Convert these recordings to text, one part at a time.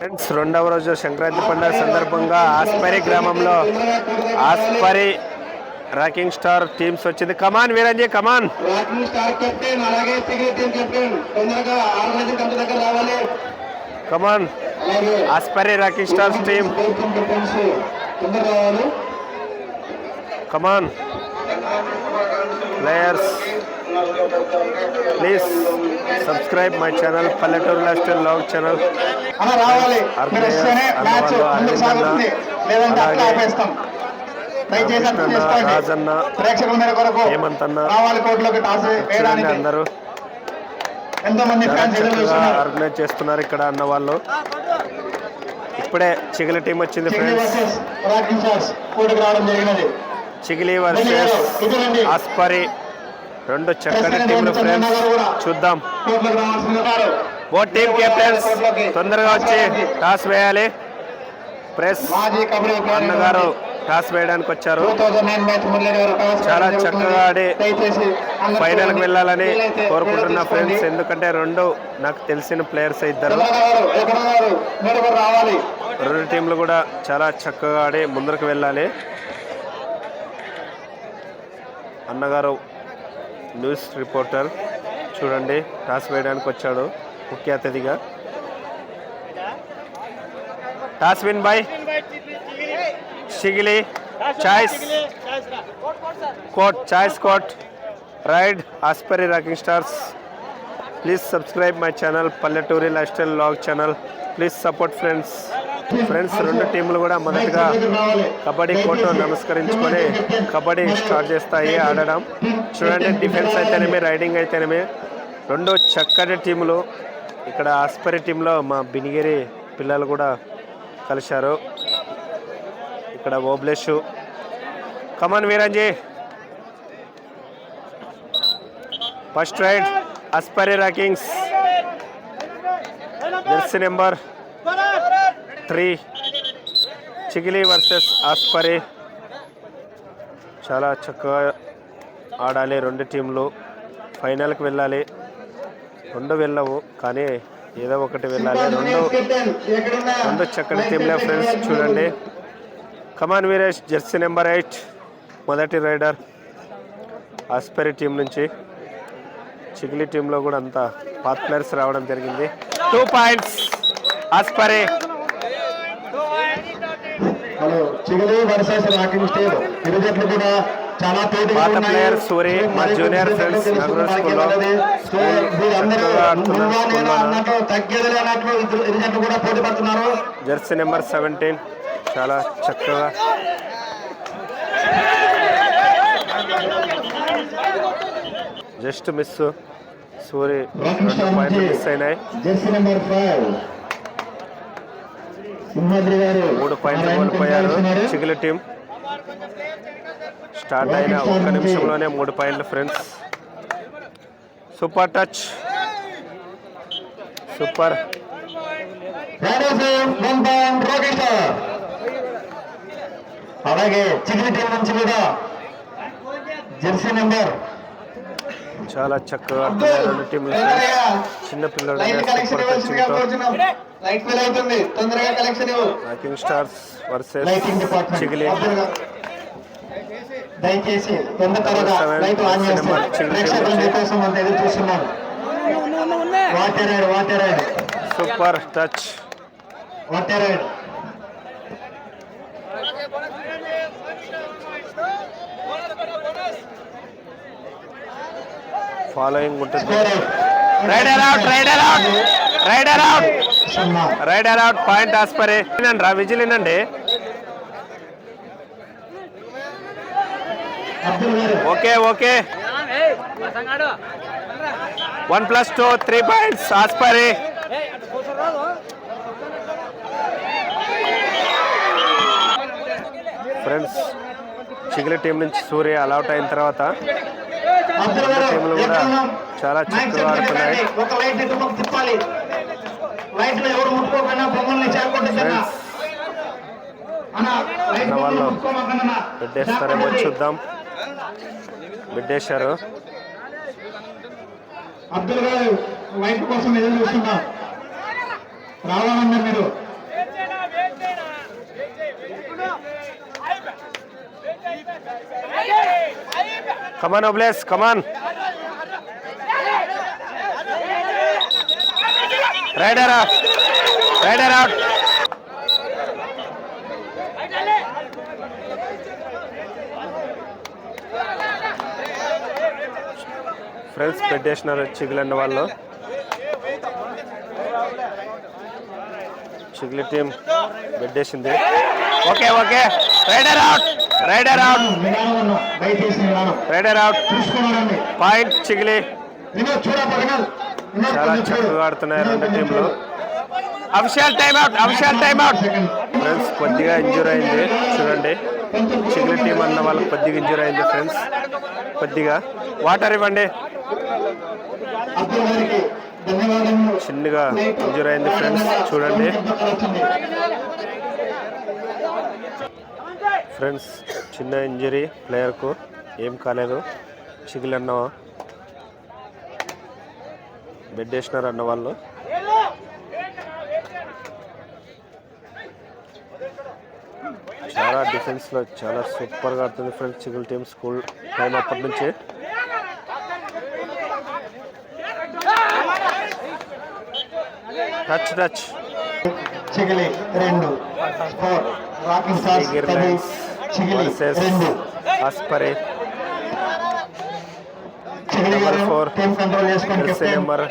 Friends రెండవ రోజు సంక్రాంతి పండుగ సందర్భంగా ఆస్పరి గ్రామంలో ఆస్పరి రాకింగ్ స్టార్ టీమ్స్ వచ్చింది. Come on Veeranji come on rocking star captain అలాగే సిగరెట్ టీం కెప్టెన్. తొందరగా ఆర్గనైజింగ్ కమిటీ దగ్గర రావాలి. Come on Aspari rocking stars team come on players please subscribe my channel పల్లెటూరు life style vlog channel Rajanna, ప్రేక్షకుల మీద కొరకు హేమంత్ అన్న, రావాలి కోర్టులోకి టాస్ చూడండి వేయడానికి. అందరూ. ఆర్గనైజ్ చేస్తున్నారు. ఇక్కడ అన్న వాళ్ళు. ఇప్పుడే చిగిలి టీం వచ్చింది చిగ్లీ ఫ్రెండ్స్ చిగిలి వర్సెస్ ఆస్పరి రెండు చక్కటి టీంలు ఫ్రెండ్స్ చూద్దాం. ఓ టీం కెప్టెన్స్ తొందరగా వచ్చి టాస్ వేయాలి. ప్రెస్ అన్నగారు టాస్ వేయడానికి వచ్చారు. చాలా చక్కగా ఆడి ఫైనల్కి వెళ్ళాలని కోరుకుంటున్నా ఫ్రెండ్స్ ఎందుకంటే రెండు నాకు తెలిసిన ప్లేయర్స్ ఇద్దరు. రెండు టీంలు కూడా చాలా చక్కగా ఆడి ముందరకు వెళ్ళాలి. అన్నగారు న్యూస్ రిపోర్టర్. చూడండి టాస్ వేయడానికి వచ్చాడు ముఖ్య అతిథిగా. Toss win by షిగిలి choice. Court choice court. Raid Aspari rocking stars. Please subscribe my channel పల్లెటూరి life style log channel. Please support friends. Friends రెండు టీంలు కూడా మొదటగా కబడ్డీ కోర్టు నమస్కరించుకొని కబడ్డీ స్టార్ట్ చేస్తాయి ఆడడం. చూడండి డిఫెన్స్ అయితేనేమి రైడింగ్ అయితేనేమి. రెండు చక్కటి టీములు ఇక్కడ ఆస్పరి టీంలో మా బినిగిరి పిల్లలు కూడా కలిశారు. ఇక్కడ Obleshu. Come on Veeranji. First raid Aspari rockings jersey number three. Chigili versus Aspari. చాలా చక్కగా ఆడాలి రెండు టీంలు. ఫైనల్కి వెళ్ళాలి. రెండు వెళ్ళవు కానీ ఏదో ఒకటి వెళ్ళాలి. రెండు రెండు చక్కటి టీంలే ఫ్రెండ్స్ చూడండి. Come on Veeresh jersey number eight మొదటి రైడర్ ఆస్పరి టీం నుంచి. చిగిలి టీంలో కూడా అంతా ప్లేయర్స్ రావడం జరిగింది. Two points Aspari. Hello Chiguru versus rocking state ఇరు జట్లు కూడా చాలా. ప్లేయర్ సూరి, మా మరి జూనియర్ ఫ్రెండ్స్ తగ్గేది అన్నట్లు ఇరు జట్లు కూడా పోటీ పడుతున్నారు. Jersey number seventeen. చాలా చక్కగా. Just miss Suri. రెండు పాయింట్లు మిస్ అయినాయి. Jersey number five. మూడు పాయింట్లు కోల్పోయారు. చిగులు టీం స్టార్ట్ అయిన ఒక్క నిమిషంలోనే మూడు పాయింట్లు ఫ్రెండ్స్. Super touch. సూపర్. అలాగే చిగిరి టీం నుంచి కూడా జెర్సీ నెంబర్ చాలా చక్కగా ఆడుతున్నారు రెండు టీంలు చిన్న పిల్లలు stars versus lighting department Chigili అబ్దుల్గా. దయచేసి తొందర త్వరగా సెవెన్ లైట్ ఆన్ చేస్తే నెంబర్ చిగిలి ప్రేక్షకుల నుంచి. మీకోసం అంత ఎదురు చూస్తున్నారు water raid water raid super touch water raid following ఉంటుంది. Raider out raider out raider out raider out point Aspari రా విజిల్ గారు. Okay okay one plus two three points Aspari friends Chigili team నుంచి Surya allot అయిన తర్వాత చాలా చక్కగా ఆడుతున్నాయి. ఒక light తిప్పాలి. లైట్లో ఎవరు ముట్టుకోకుండా బొమ్మల్ని వాళ్ళు బిడ్డేస్తారేమో చూద్దాం. బిడ్డేశారు అబ్దుల్ గారు వైపు కోసం ఎదురు చూస్తున్నాం. రావాలన్నా మీరు. Come on, Obles, come on. Rider out. Rider out. Friends పెట్టేసినారు చిగులన్న వాళ్ళు చిగులి టీం పెట్టేసింది okay okay rider out rider out rider out point Chigili. చాలా. చక్కగా ఆడుతున్నాయి రెండు టీంలు. Official time out official time out. Friends కొద్దిగా ఇంజూర్ అయింది. చూడండి. చిగిలి టీం అన్న వాళ్ళకి కొద్దిగా ఇంజూర్ అయింది ఫ్రెండ్స్ కొద్దిగా. వాటర్ ఇవ్వండి. చిన్నగా ఇంజూర్ అయింది ఫ్రెండ్స్ చూడండి. ఫ్రెండ్స్ చిన్న ఇంజరీ ప్లేయర్కు ఏం కాలేదు. చిగిలన్న బెడ్ వేసినారు అన్న వాళ్ళు. చాలా డిఫెన్స్లో చాలా సూపర్గా ఆడుతుంది friends Chigul team school time అప్పటి నుంచి. టచ్ టచ్ చిగిలి రెండు స్కోర్ రాకింగ్ స్టార్స్ Tiger పది Lines చిగిలి versus రెండు ఆస్పరే చిగిలి Number గారు four. టీం కంట్రోల్ చేసుకోండి jersey captain number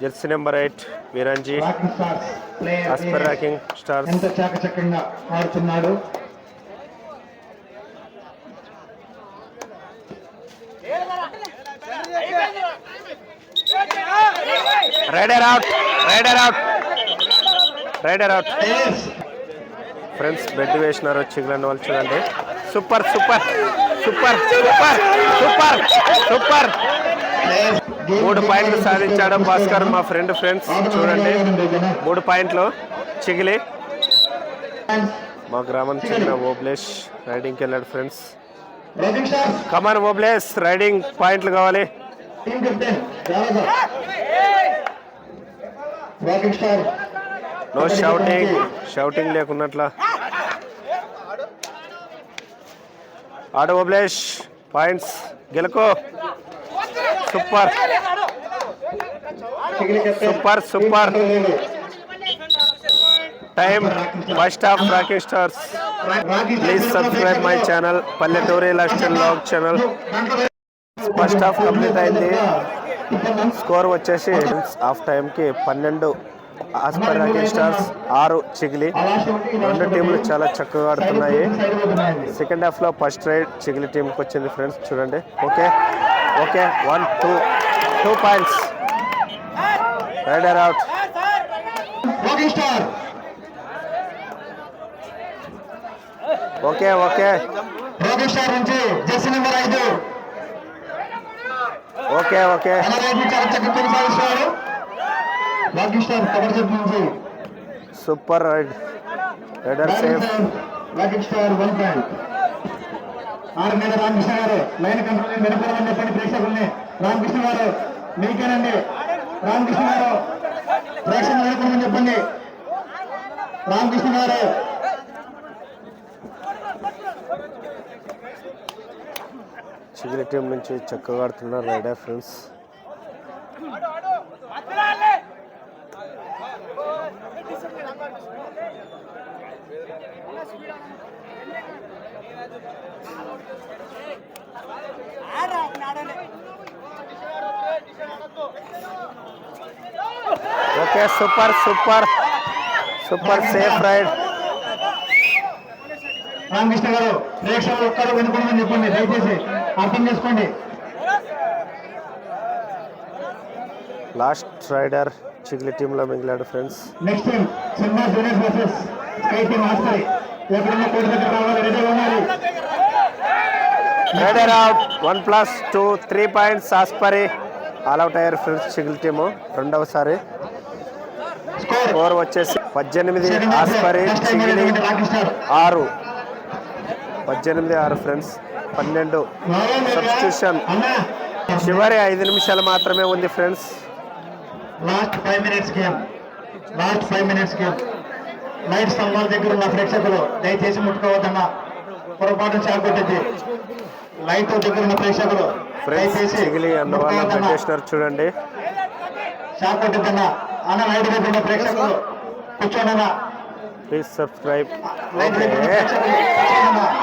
jersey number eight Veeranji rocking stars player Aspari rocking stars ఎంత చాకచక్యంగా ఆడుతున్నాడు? Rider out rider out rider out friends bed వేసినారు చిగులన్న వాళ్ళు చూడండి. Super super super super super super మూడు పాయింట్లు సాధించాడు భాస్కర్ మా ఫ్రెండ్ ఫ్రెండ్స్ చూడండి. మూడు పాయింట్లు చిగిలి. మా గ్రామం చెందిన ఓబ్లేష్ రైడింగ్కి వెళ్ళాడు ఫ్రెండ్స్ కమర్ కమాన్ ఓబ్లేష్ రైడింగ్ పాయింట్లు కావాలి. నో షౌటింగ్ షౌటింగ్ లేకున్నట్లా. ఆడ Obulesh points గెలుకో. Super. Chigili captain, Super, team super. control leader. Time first half rocking stars please subscribe my channel పల్లెటూరి Laxman log channel first half complete అయింది. స్కోర్ వచ్చేసి half టైంకి పన్నెండు. As per stars ఆరు చిగిలి. రెండు టీంలు చాలా చక్కగా ఆడుతున్నాయి. సెకండ్ హాఫ్లో ఫస్ట్ రైడ్ చిగిలి టీంకి వచ్చింది ఫ్రెండ్స్ చూడండి. Okay okay one two two points rider out okay okay jersey number ఐదు ఓకే ఓకే తన రైట్ నుంచి అరచక్క కొనసాగిస్తున్నాడు రాకింగ్ స్టార్ కవర్ జెట్ నుంచి సూపర్ రైడ్. Rider safe. ఆరు మీద రామకృష్ణ గారు లైన్ కంట్రోల్ వెనుకోవడం చెప్పండి ప్రేక్షకుల్ని రామకృష్ణ గారు మీకేనండి? రామకృష్ణ గారు ప్రేక్షకులు చెప్పండి. రామకృష్ణ గారు చిగిలి టీం నుంచి చక్కగా ఆడుతున్నారు rider friends. Okay super super. Super safe raid. Ramakrishna గారు ప్రేక్షకులు ఒక్కరు వెనుకోవడం చెప్పండి దయచేసి. అర్థం చేసుకోండి. లాస్ట్ రైడర్ చిగిలి టీంలో మిగిలాడు friends. Next time cinema junior versus sky team ఆస్తాయి ఎక్కడున్న కోటి దగ్గర రావాలి రెడీగా ఉండాలి. Rider out one plus two three points Aspari all out అయ్యారు ఫ్రెండ్స్ చిగిలి టీము రెండవసారి. స్కోర్ స్కోర్ వచ్చేసి పద్దెనిమిది ఆస్పరి చిగిలి ఆరు. పద్దెనిమిది ఆరు ఫ్రెండ్స్. పన్నెండు Substitution. చివరి ఐదు నిమిషాలు మాత్రమే ఉంది friends. Last five minutes game last five minutes game light స్తంభాల దగ్గర ఉన్న ప్రేక్షకులు దయచేసి ముట్టుకోవద్దన్న పొరపాటు చాకొట్టింది లైట్ దగ్గర ఉన్న ప్రేక్షకులు దయచేసి చూడండి. షాక్ కొట్టిద్దన్న అన్న లైట్ దగ్గర ఉన్న ప్రేక్షకులు కూర్చోండి please subscribe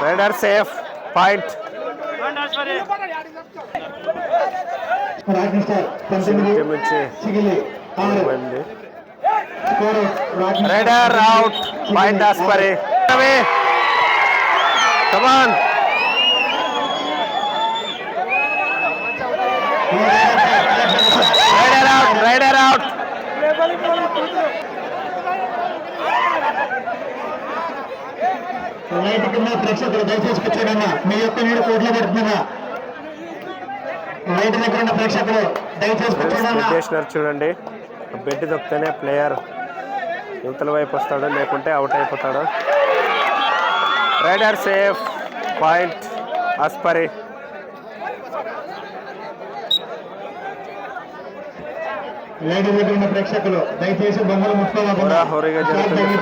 rider safe point rocking star పంతొమ్మిది టీం నుంచి చిగిలి ఆరు పోయింది score rocking star rider out point Aspari come on rider out rider out light కింద ప్రేక్షకులు దయచేసి కూర్చోడన్నా మీ యొక్క నీరు కోట్లో పడుతుందన్నా లైట్ దగ్గర ఉన్న ప్రేక్షకులు దయచేసి కూర్చోడన్నా చూడండి. బెడ్ దొక్కితేనే ప్లేయర్ యువతల వైపు వస్తాడు లేకుంటే అవుట్ అయిపోతాడు. రైడర్ సేఫ్ పాయింట్ ఉన్న ప్రేక్షకులు దయచేసి బొమ్మలు ముట్టుకోవాలి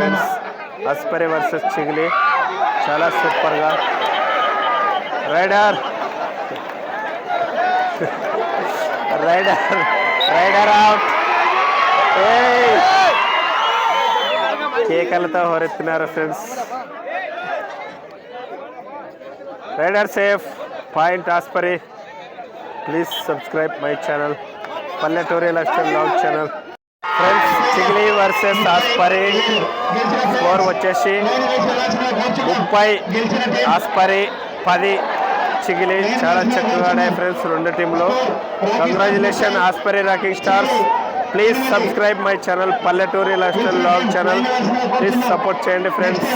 ఫ్రెండ్స్ అస్పరి వర్సెస్ చిగిలి. చాలా సూపర్గా. Rider. Rider rider out. కేకలతో హోరెత్తినారు friends. Rider safe point Aspari please subscribe my channel. పల్లెటూరి Laxman log channel. Friends Chigili versus Aspari score వచ్చేసి ముప్పై. ఆస్పరి పది. చిగిలి చాలా చక్కగా ఆడాయి ఫ్రెండ్స్ రెండు టీంలో. Congratulation Aspari rocking stars please subscribe my channel పల్లెటూరి Laxman log channel please support చేయండి ఫ్రెండ్స్.